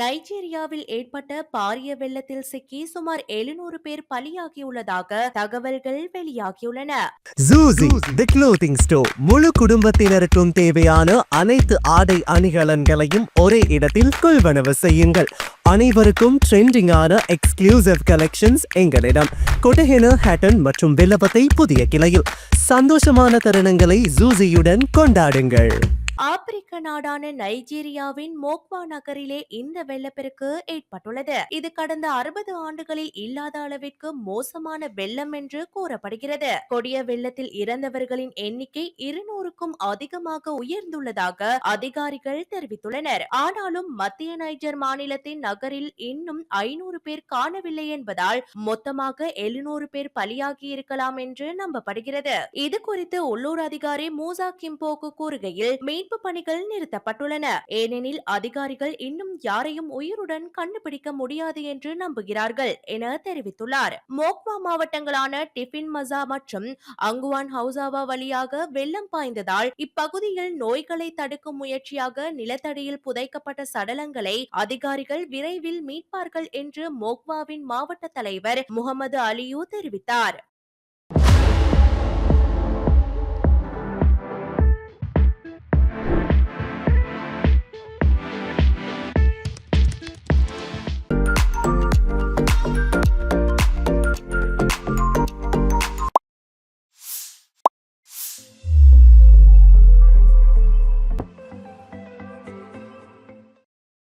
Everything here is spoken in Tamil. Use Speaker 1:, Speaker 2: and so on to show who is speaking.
Speaker 1: நைஜீரியாவில் ஏற்பட்ட பாரிய வெள்ளத்தில் சிக்கி சுமார் எழுநூறு பேர் பலியாகியுள்ளதாக தகவல்கள் வெளியாகியுள்ளன.
Speaker 2: தி க்ளோத்திங் முழு குடும்பத்தினருக்கும் தேவையான அனைத்து ஆடை அணிகலன்களையும் ஒரே இடத்தில் கொள்வனவு செய்யுங்கள். அனைவருக்கும் ட்ரெண்டிங்கான எக்ஸ்க்ளூசிவ் கலெக்ஷன்ஸ் எங்களிடம். கொட்டஹென ஹேட்டன் மற்றும் வில்லபத்தை புதிய கிளையில். சந்தோஷமான தருணங்களை ஜூசியுடன் கொண்டாடுங்கள்.
Speaker 1: ஆப்பிரிக்க நாடான நைஜீரியாவின் மோக்வா நகரிலே இந்த வெள்ளப்பெருக்கு ஏற்பட்டுள்ளது. இது கடந்த அறுபது ஆண்டுகளில் இல்லாத அளவிற்கு மோசமான வெள்ளம் என்று கூறப்படுகிறது. கொடிய வெள்ளத்தில் இறந்தவர்களின் எண்ணிக்கை இருநூறுக்கும் அதிகமாக உயர்ந்துள்ளதாக அதிகாரிகள் தெரிவித்துள்ளனர். ஆனாலும் மத்திய நைஜர் மாநிலத்தின் நகரில் இன்னும் ஐநூறு பேர் காணவில்லை என்பதால் மொத்தமாக எழுநூறு பேர் பலியாகி இருக்கலாம் என்று நம்பப்படுகிறது. இது குறித்து உள்ளூர் அதிகாரி மூசா கிம்போக்கு கூறுகையில் மீட்பு பணிகள் நிறுத்தப்பட்டுள்ளன. ஏனெனில் அதிகாரிகள் இன்னும் யாரையும் உயிருடன் கண்டுபிடிக்க முடியாது என்று நம்புகிறார்கள் என தெரிவித்துள்ளார். மோக்வா மாவட்டங்களான டிஃபின் மசா மற்றும் அங்குவான் ஹவுசாவா வழியாக வெள்ளம் பாய்ந்ததால் இப்பகுதியில் நோய்களை தடுக்கும் முயற்சியாக நிலத்தடியில் புதைக்கப்பட்ட சடலங்களை அதிகாரிகள் விரைவில் மீட்பார்கள் என்று மோக்வாவின் மாவட்ட தலைவர் முகமது அலியூ தெரிவித்தார்.